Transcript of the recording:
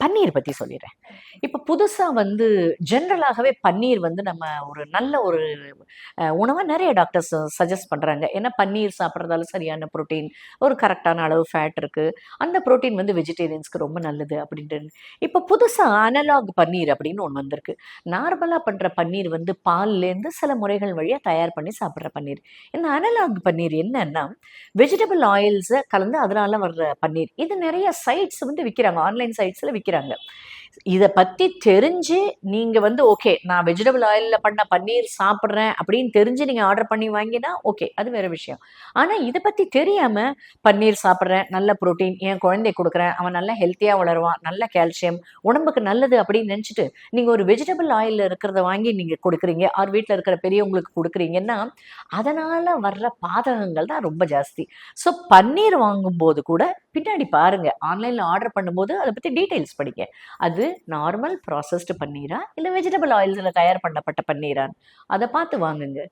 பன்னீர் பற்றி சொல்லிடுறேன் இப்போ புதுசாக வந்து ஜென்ரலாகவே பன்னீர் வந்து நம்ம ஒரு நல்ல ஒரு உணவை நிறைய டாக்டர்ஸ் சஜஸ்ட் பண்ணுறாங்க ஏன்னா பன்னீர் சாப்பிட்றதால சரியான ப்ரோட்டீன் ஒரு கரெக்டான அளவு ஃபேட் இருக்குது அந்த ப்ரோட்டீன் வந்து வெஜிடேரியன்ஸ்க்கு ரொம்ப நல்லது அப்படின்ட்டு. இப்போ புதுசாக அனலாக் பன்னீர் அப்படின்னு ஒன்று வந்திருக்கு. நார்மலாக பண்ணுற பன்னீர் வந்து பால்லேருந்து சில முறைகள் வழியாக தயார் பண்ணி சாப்பிட்ற பன்னீர். இந்த அனலாக் பன்னீர் என்னன்னா வெஜிடபிள் ஆயில்ஸை கலந்து அதனால வர்ற பன்னீர். இது நிறைய சைட்ஸ் வந்து விற்கிறாங்க ஆன்லைன் சைட்ஸில் விற்கிறாங்க விற்கிறாங்க இதை பற்றி தெரிஞ்சு நீங்கள் வந்து ஓகே நான் வெஜிடபிள் ஆயிலில் பண்ண பன்னீர் சாப்பிட்றேன் அப்படின்னு தெரிஞ்சு நீங்கள் ஆர்டர் பண்ணி வாங்கினா ஓகே அது வேறு விஷயம். ஆனால் இதை பற்றி தெரியாமல் பன்னீர் சாப்பிட்றேன் நல்ல ப்ரோட்டீன் என் குழந்தை கொடுக்குறேன் அவன் நல்லா ஹெல்த்தியாக வளருவான் நல்ல கால்சியம் உடம்புக்கு நல்லது அப்படின்னு நினச்சிட்டு நீங்கள் ஒரு வெஜிடபிள் ஆயிலில் இருக்கிறத வாங்கி நீங்கள் கொடுக்குறீங்க ஆர் வீட்டில் இருக்கிற பெரியவங்களுக்கு கொடுக்குறீங்கன்னா அதனால் வர்ற பாதகங்கள் தான் ரொம்ப ஜாஸ்தி. ஸோ பன்னீர் வாங்கும்போது கூட பின்னாடி பாருங்க ஆன்லைனில் ஆர்டர் பண்ணும்போது அதை பற்றி டீட்டெயில்ஸ் படிக்க அது நார்மல் ப்ராசஸ்டு பன்னீரா இல்லை வெஜிடபிள் ஆயில்ஸில் தயார் பண்ணப்பட்ட பன்னீரா அதை பார்த்து வாங்குங்க.